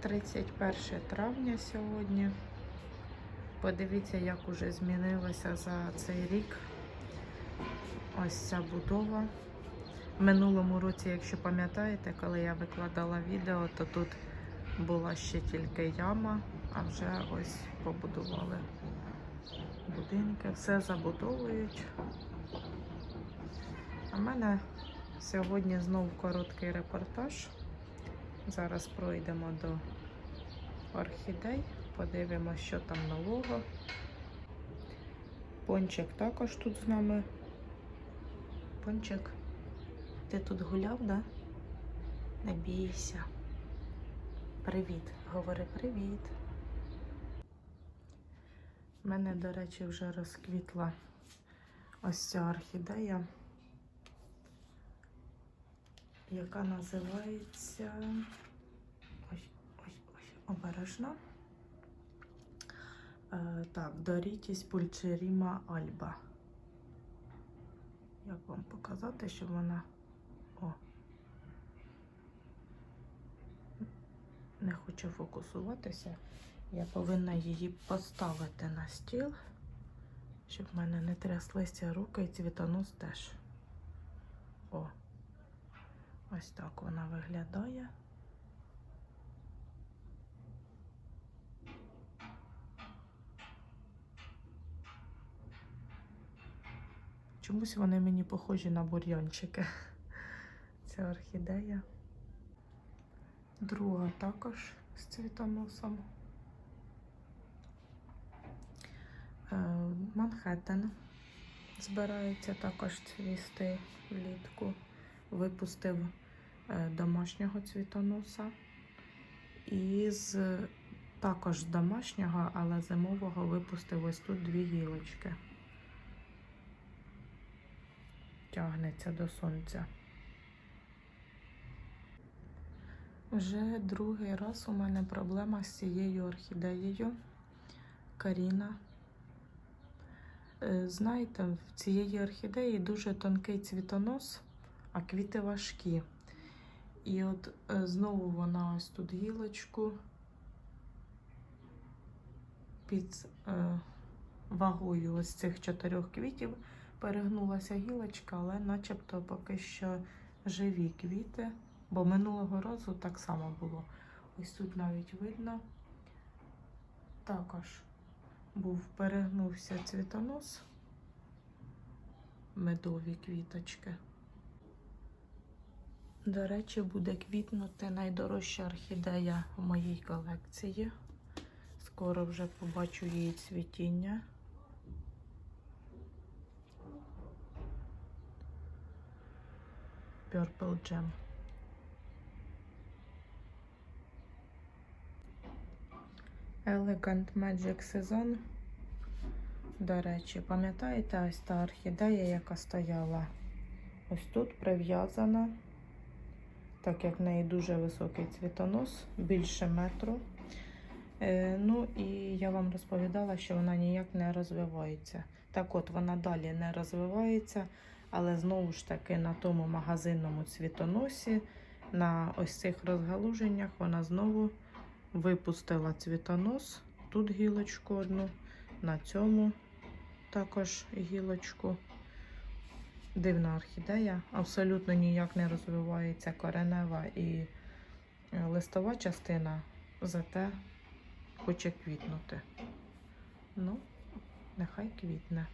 31 травня сьогодні. Подивіться, як уже змінилося за цей рік. Ось ця будова. В минулому році, якщо пам'ятаєте, коли я викладала відео, то тут була ще тільки яма, а вже ось побудували будинки, все забудовують. А в мене сьогодні знову короткий репортаж. Зараз пройдемо до орхідей, подивимося, що там нового. Пончик також тут з нами. Пончик, ти тут гуляв, да? Не бійся. Привіт, говори привіт. У мене, до речі, вже розквітла ось ця орхідея, яка називається ось, ось, ось, обережно. Е, так, Дорітіс Пульчеріма Альба. Як вам показати, щоб вона. О. Не хоче фокусуватися. Я повинна її поставити на стіл, щоб в мене не тряслися руки і цвітонос теж. О, ось так вона виглядає. Чомусь вони мені похожі на бур'янчики. Ця орхідея. Друга також з цвітоносом. Е, Манхеттен збирається також цвісти влітку. Випустив домашнього цвітоноса. І з також домашнього, але зимового випустив ось тут дві гілочки. Тягнеться до сонця. Вже другий раз у мене проблема з цією орхідеєю. Каріна. Е, Знаєте, в цієї орхідеї дуже тонкий цвітонос, а квіти важкі. І от е, знову вона ось тут гілочку під е, вагою ось цих чотирьох квітів перегнулася гілочка, але начебто поки що живі квіти. Бо минулого разу так само було. Ось тут навіть видно. Також був перегнувся цвітонос, медові квіточки. До речі, буде квітнути найдорожча орхідея в моїй колекції. Скоро вже побачу її цвітіння. Purple Gem. Elegant Magic Сезон. До речі, пам'ятаєте ось та орхідея, яка стояла ось тут прив'язана, так як в неї дуже високий цвітонос, більше метру. Е, ну і я вам розповідала, що вона ніяк не розвивається. Так от, вона далі не розвивається, але знову ж таки на тому магазинному цвітоносі, на ось цих розгалуженнях, вона знову випустила цвітонос. Тут гілочку одну, на цьому також гілочку. Дивна орхідея, абсолютно ніяк не розвивається коренева і е, листова частина, зате хоче квітнути. Ну, нехай квітне.